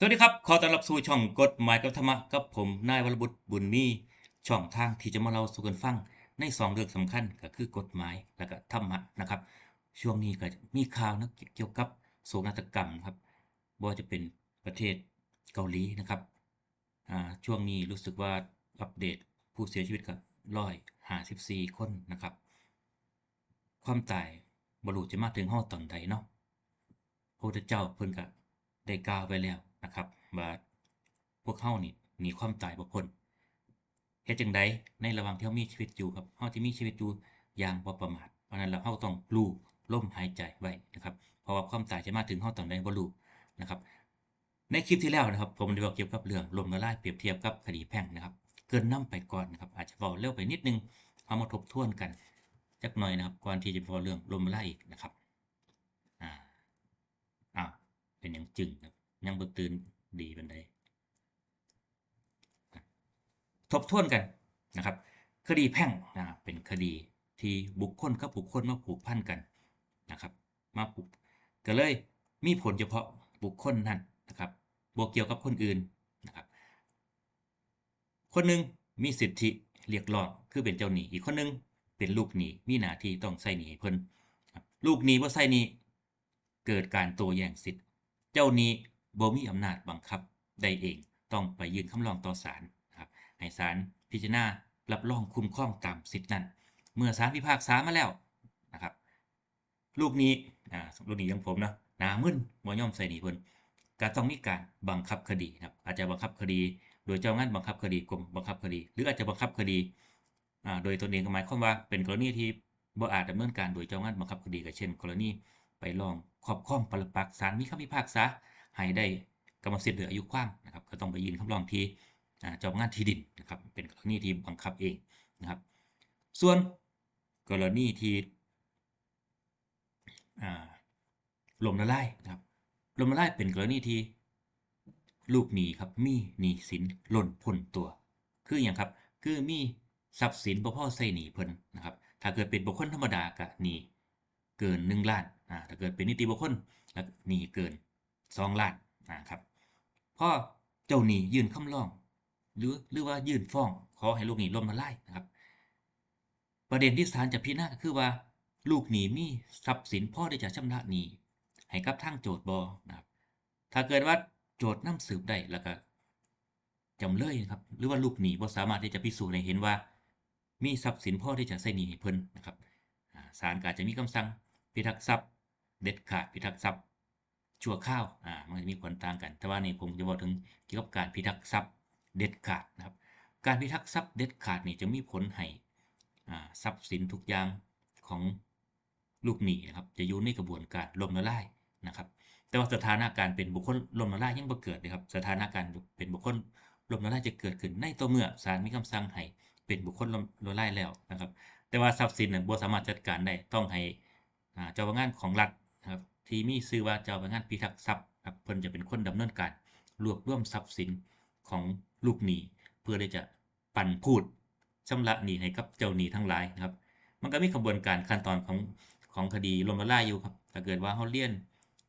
สวัสดีครับ ขอต้อนรับสู่ช่องกฎหมายกับธรรมะกับผมนายวรบุตรบุญมีช่องทางที่จะมาเล่าสู่กันฟังในสองเรื่องสำคัญก็คือกฎหมายและก็ธรรมะนะครับ ช่วงนี้ก็มีข่าวนะเกี่ยวกับโศกนาฏกรรมครับว่าจะเป็นประเทศเกาหลีนะครับอ่าช่วงนี้รู้สึกว่าอัปเดตผู้เสียชีวิตก็ร้อยห้าสิบสี่คนนะครับ ความตายบรู้จะมาถึงห้อตอนใดเนาะพระเจ้าเพิ่นก็ได้กล่าวไว้แล้ว นะครับว่าพวกเฮานี่หนีความตายบ่พ้นเฮ็ดจังไดในระหว่างที่เฮามีชีวิตอยู่ครับเฮาที่มีชีวิตอยู่อย่างบ่ประมาทเพราะนั้นแล้วเฮาต้องรู้ลมหายใจไว้นะครับเพราะว่าความตายจะมาถึงเฮาตอนใดบ่รู้นะครับในคลิปที่แล้วนะครับผมได้บอกเกี่ยวกับเรื่องลมละลายเปรียบเทียบกับคดีแพ่งนะครับ เกินนํไปก่อนนะครับอาจจะเว้าเร็วไปนิดนึงเอามาทบทวนกันจักหน่อยนะครับก่อนที่จะพอเรื่องลมละลายอีกนะครับอ่าอ้าวเป็นหยังจึงครับ ยังบ่ตื่นดีเปานใดอะทบทวนกันนะครับ คดีแพ่งนะครับเป็นคดีที่บุคคลกับบุคคลมาผูกพันกันนะครับ มาผูกก็เลยมีผลเฉพาะบุคคลนั้นนะครับบ่เกี่ยวกับคนอื่นนะครับ คนหนึ่งมีสิทธิเรียกร้องคือเป็นเจ้าหนี้อีกคนหนึงเป็นลูกหนี้มีหน้าที่ต้องใช้หนี้เพิ่นลูกหนี้บ่ใช้หนี้เกิดการโต้แย้งสิทธิ์ เจ้าหนี้ บ่มีอำนาจบังคับได้เอง ต้องไปยื่นคำร้องต่อศาลครับให้ศาลพิจารณารับรองคุ้มครองตามสิทธินั้น เมื่อศาลพิพากษามาแล้วนะครับ ลูกนี้อ่าลูกนี้อย่างผมเนาะหน้ามึนบ่ย่อมใช้หนีเพิ่นก็ต้องมีการบังคับคดีนะครับ อาจจะบังคับคดี โดยเจ้างานบังคับคดีกรมบังคับคดี หรืออาจจะบังคับคดีอ่าโดยตนเองก็หมายความว่าเป็นกรณีที่บ่อาจดำเนินการโดยเจ้างานบังคับคดีก็เช่น กรณีไปร้องครอบครองปรปักษ์ศาลมีคำพิพากษา ให้ได้กรรมสิทธิ์หรืออายุความนะครับก็ต้องไปยื่นคำร้องที่อ่าเจ้างานที่ดินนะครับเป็นกรณีที่บังคับเองนะครับส่วนกรณีที่ลมละลายนะครับลมละลายเป็นกรณีที่ลูกหนี้ครับมีหนี้สินหล่นพ้นตัว คืออย่างครับคือมีทรัพย์สินบ่พ่อใช้หนี้เพิ่นนะครับถ้าเกิดเป็นบุคคลธรรมดาก็หนี้เกิน1ล้านอ่าถ้าเกิดเป็นนิติบุคคลแล้วหนี้เกิน 2ล้านนะครับพ่อเจ้าหนี้ยื่นคำร้อง หรือหรือว่ายื่นฟ้องขอให้ลูกหนี้ล้มละลายนะครับ ประเด็นที่ศาลจะพิจารณาก็คือว่า ลูกหนี้มีทรัพย์สินพ่อที่จะชำระหนี้ให้กับทางโจทก์บ่นะครับ ถ้าเกิดว่าโจทก์นำสืบได้แล้วก็จำเลยครับ หรือว่าลูกหนี้บ่สามารถที่จะพิสูจน์ให้เห็นว่า มีทรัพย์สินพ่อที่จะใช้หนี้ให้เพิ่นนะครับศาลก็อาจจะมีคำสั่งพิทักษ์ทรัพย์ เด็ดขาดพิทักษ์ทรัพย์ ชั่วคราวอ่ามันจะมีผลต่างกัน แต่ว่านี่ผมจะบอกถึงเกี่ยวกับการพิทักษ์ทรัพย์เด็ดขาดนะครับ การพิทักษ์ทรัพย์เด็ดขาดนี่จะมีผลให้อ่าทรัพย์สินทุกอย่างของลูกหนี้นะครับจะอยู่ในกระบวนการล้มละลายนะครับ แต่ว่าสถานะการเป็นบุคคลล้มละลายยังบ่เกิดเลยครับ สถานะการเป็นบุคคลล้มละลายจะเกิดขึ้นในต่อเมื่อศาลมีคำสั่งให้เป็นบุคคลล้มละลายแล้วนะครับ แต่ว่าทรัพย์สินน่ะบ่สามารถจัดการได้ต้องให้อ่าเจ้าพนักงานของรัฐนะครับ ที่มีชื่อว่าเจ้าพนักงานพิทักษ์ทรัพย์ครับเพิ่นจะเป็นคนดำเนินการรวบรวมทรัพย์สินของลูกหนี้เพื่อที่จะปันพูดชำระหนี้ให้กับเจ้าหนี้ทั้งหลายครับ มันก็มีกระบวนการขั้นตอนของของคดีลมละลายอยู่ครับถ้าเกิดว่าเฮาเรียน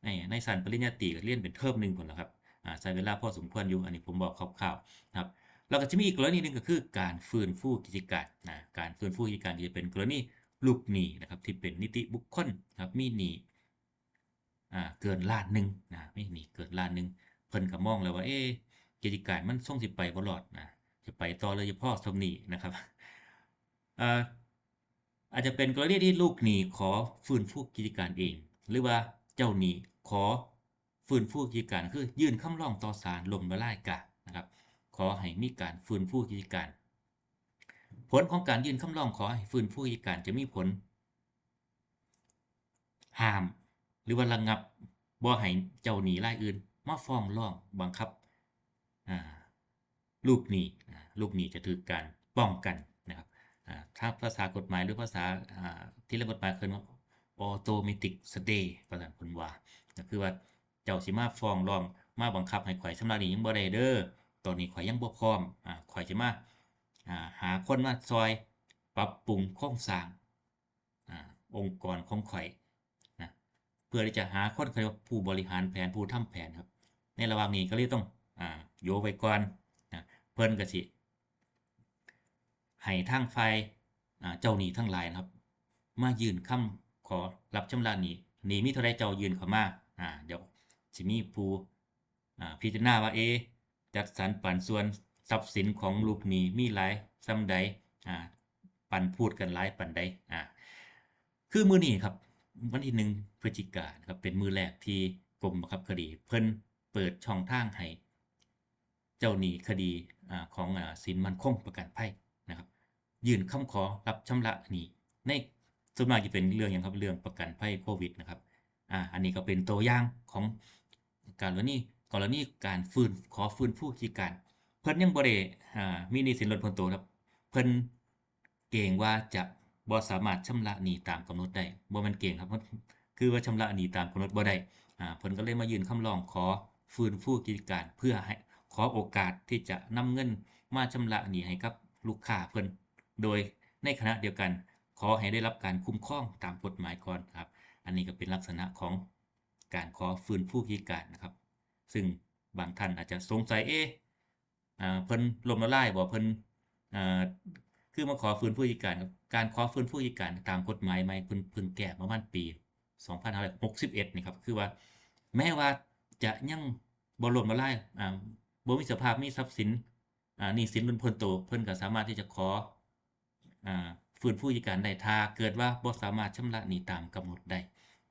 ในในชั้นปริญญาตรีก็เรียนเป็นเทอมหนึ่งพุ่นล่ะครับอ่าใช้เวลาพอสมควรอยู่ อันนี้ผมบอกคร่าวๆนะครับแล้วก็จะมีอีกกรณีหนึ่งก็คือการฟื้นฟูกิจการนะการฟื้นฟูกิจการที่จะเป็นกรณีลูกหนี้นะครับที่เป็นนิติบุคคลครับมีหนี้ อ่าเกินล้านหนึ่งนะไมีหนี้เกินล้านหนึ่งเพิ่นก็มองแล้วว่าเอ๊ะกิจการมันส่งสิไปบ่รอดนะจะไปต่อเลยเฉพาะส่ำนี้นะครับอ่าอาจจะเป็นกรณีที่ลูกหนี้ขอฟื้นฟูกิจการเอง หรือว่าเจ้าหนี้ขอฟื้นฟูกิจการคือยื่นคำร้องต่อศาลลมละลายกะนะครับ ขอให้มีการฟื้นฟูกิจการ ผลของการยื่นคำร้องขอให้ฟื้นฟูกิจการจะมีผลห้าม หรือว่าระงงับบ่ให้เจ้าหนี้รายอื่น มาฟ้องร้องบังคับอ่าลูกหนี้ลูกหนี้จะถูกการป้องกันนะครับอ่าถ้าภาษากฎหมายหรือภาษาอ่าที่เรียกกฎหมายเพิ่นว่า automatic stay ว่านเพิ่นว่าก็คือว่าเจ้าสิมาฟ้องร้องมาบังคับให้ข่อยชำระหนี้ยังบ่ได้เด้อตอนนี้ข่อยยังบ่พร้อมอ่าข่อยจะมาอ่าหาคนมาซอย ปรับปรุงโครงสร้างอ่าองค์กรของข่อย เพื่อที่จะหาคนเขาเรียผู้บริหารแผนผู้ทำแผนครับ ในระหว่างนี้ก็เลยต้องอ่าโยไว้ก่อนนะเพิ่นก็สิให้ทางฝ่ายอ่าเจ้าหนี้ทั้งหลายนะครับ มายื่นคำขอรับชำระหนี้หนี้มีเท่าใดเจ้ายื่นเข้ามาอ่าเดี๋ยวสิมีผู้อ่าพิจารณาว่าเอจัดสรรปันส่วนทรัพย์สินของลูกหนี้มีหลายส่ำใดอ่าปันพูดกันหลายปันใดอ่าคือมือนี้ครับ วันที่หนึ่งพฤศจิกาครับเป็นมือแรกที่กรมบังคับคดี เพิ่นเปิดช่องทางให้เจ้าหนี้คดีอของอสินมันคงประกันภัยนะครับ ยื่นคำขอรับชำระหนี้ในส่วนมากจะเป็นเรื่องอย่างครับเรื่องประกันภัยโควิดนะครับอ่าอันนี้ก็เป็นตัวอย่างของการกรณีกรณีการฟื้นขอฟื้นผู้กิจการ เพิ่นยังบ่ได้อ่ามีนี้สินลดพ้นตัวครับ เพิ่นเกรงว่าจะ บ่สามารถชำระหนี้ตามกำหนดได้บ่แม่นเกรงครับคือว่าชำระหนี้ตามกำหนดบ่ได้อ่าเพิ่นก็เลยมายื่นคำร้องขอฟื้นฟูกิจการเพื่อให้ขอโอกาสที่จะนำเงินมาชำระหนี้ให้กับลูกค้าเพิ่นโดยในขณะเดียวกันขอให้ได้รับการคุ้มครองตามกฎหมายก่อนครับ อันนี้ก็เป็นลักษณะของการขอฟื้นฟูกิจการนะครับ ซึ่งบางท่านอาจจะสงสัยเอ๊ะอ่าเพิ่นลมละลายบ่เพิ่นอ่า คือมาขอฟื้นผู้กิจการการขอฟื้นผู้กิจการตามกฎหมายใหม่เพิ่นเพิ่งแก้มาประมาณปี 2561นี่ครับคือว่าแม้ว่าจะยังบ่ล้มละลายอ่าบ่มีสภาพมีทรัพย์สินอ่าหนี้สินล้นพ้นตัวเพิ่นก็สามารถที่จะขออ่าฟื้นผู้กิจการได้ถ้าเกิดว่าบ่สามารถชำระหนี้ตามกำหนดได้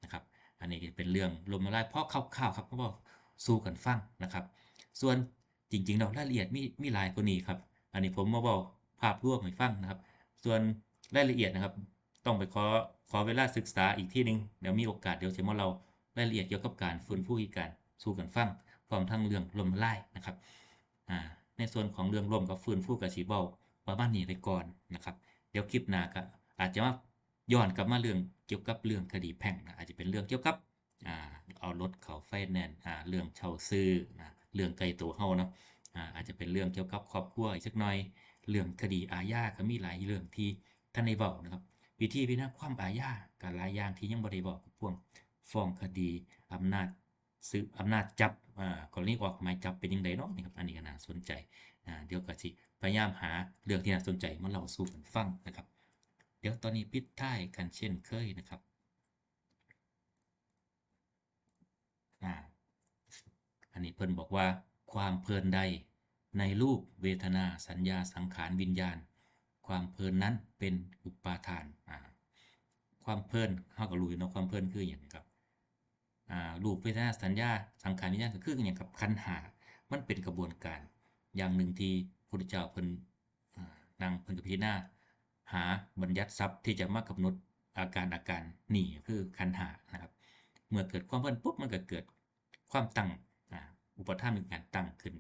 นะครับ อันนี้เป็นเรื่องล้มละลายเพราะคร่าวๆครับเพราะว่าสู้กันฟังนะครับ ส่วนจริงๆแล้วรายละเอียดมีมีหลายกว่านี้ครับ อันนี้ผมมาบอก ภาพรวมให้ฟังนะครับ ส่วนรายละเอียดนะครับ ต้องไปขอขอเวลาศึกษาอีกที่หนึ่งเดี๋ยวมีโอกาสเดี๋ยวจะมาเรารายละเอียดเกี่ยวกับการฟื้นฟูกิจการสู้กันฟังพร้อมทั้งเรื่องลมละลายนะครับอ่าในส่วนของเรื่องลมกับฟื้นฟูกับสีเบาประมาณนี้ไปก่อนนะครับ เดี๋ยวคลิปหน้าก็อาจจะมาย้อนกลับมาเรื่องเกี่ยวกับเรื่องคดีแพ่งนะอาจจะเป็นเรื่องเกี่ยวกับอ่าเอารถเขาไฟแนนซ์อ่าเรื่องเช่าซื้อนะเรื่องไกลตัวเฮาเนาะอ่าอาจจะเป็นเรื่องเกี่ยวกับครอบครัวอีกสักหน่อย เรื่องคดีอาญาก็มีหลายเรื่องที่ท่านได้บอกนะครับ วิธีพิจารณาความอาญากับหลายอย่างที่ยังบ่ได้บอกพวกฟ้องคดีอำนาจสืบอำนาจจับอ่ากรณีออกหมายจับเป็นยังไงเนาะนี่ครับอันนี้ก็น่าสนใจอ่าเดี๋ยวก็สิพยายามหาเรื่องที่น่าสนใจมาเล่าสู่กันฟังนะครับ เดี๋ยวตอนนี้ปิดท้ายกันเช่นเคยนะครับอ่าอันนี้เพิ่นบอกว่าความเพลินใด ในรูปเวทนาสัญญาสังขารวิญญาณ ความเพลินนั้นเป็นอุปาทานความเพลินเฮาก็รู้อยู่เนาะความเพลินคือหยังครับรูปเวทนาสัญญาสังขารวิญญาณก็คือหยังครับขันหามันเป็นกระบวนการ อย่างหนึ่งที่พระพุทธเจ้าเพิ่นนางเพิ่นก็พิจารณาหาบัญญัติทรัพย์ที่จะมากำหนดอาการอาการนี่คือขันหานะครับ เมื่อเกิดความเพลินปุ๊บมันก็เกิดความตั้งอุปทานเป็นการตั้งขึ้น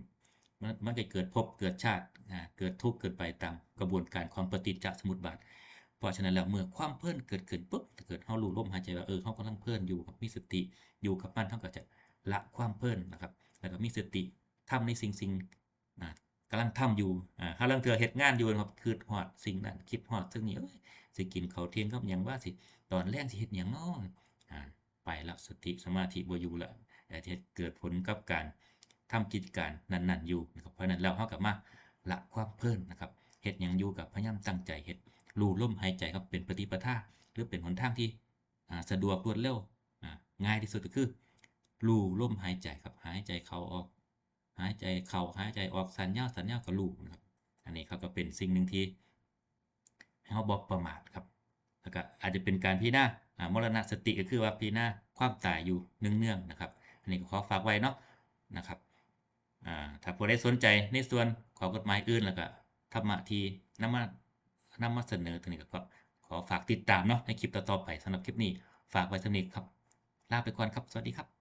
มันมันก็เกิดภพเกิดชาติเกิดทุกข์เกิดไปตามกระบวนการของปฏิจจสมุปบาท เพราะฉะนั้นแล้วเมื่อความเพลินเกิดขึ้นปุ๊บเกิดเฮารู้ลมหายใจว่าเออเฮากำลังเพลินอยู่ครับมีสติอยู่กับมันเฮาก็จะละความเพลินนะครับ แล้วก็มีสติทำในสิ่งสิ่งกำลังทำอยู่อ่าถ้าลังเทื่อเฮ็ดงานอยู่ครับคิดฮอดสิ่งนั้นคิดฮอดซึ่งนี้เอ้ยสิกินข้าเทียงกับหยังว่าสิตอนแรกสิเฮ็ดหยังน้ออ่าไปล้วสติสมาธิบ่อยู่ล้วแต่เกิดผลกับการ ทำกิจการนั้นๆอยู่นะครับ เพราะนั้นแล้วเฮากับมาละความเพลินนะครับเฮ็ดยังอยู่กับพยายามตั้งใจเฮ็ดรู้ลมหายใจครับเป็นปฏิปทาหรือเป็นหนทางที่สะดวกรวดเร็วง่ายที่สุดก็คือรู้ลมหายใจครับหายใจเข้าออก หายใจเข้าหายใจออกสัญญาสัญญาก็รู้นะครับ อันนี้เขาก็เป็นสิ่งหนึ่งที่ให้เราบ่ประมาทครับแล้วก็อาจจะเป็นการพิจารณามรณะสติก็คือว่าพิจารณาความตายอยู่เนื่องๆนะครับ อันนี้ก็ขอฝากไว้เนาะนะครับ อ่าถ้าผู้ใดสนใจในส่วนของกฎหมายอื่นแล้วก็ธรรมะที่นำมานำมาเสนอถึงนี้ก็ขอฝากติดตามเนาะในคลิปต่อๆไปสำหรับคลิปนี้ ฝากไว้สำหรับนี้ครับ ลาไปก่อนครับ สวัสดีครับ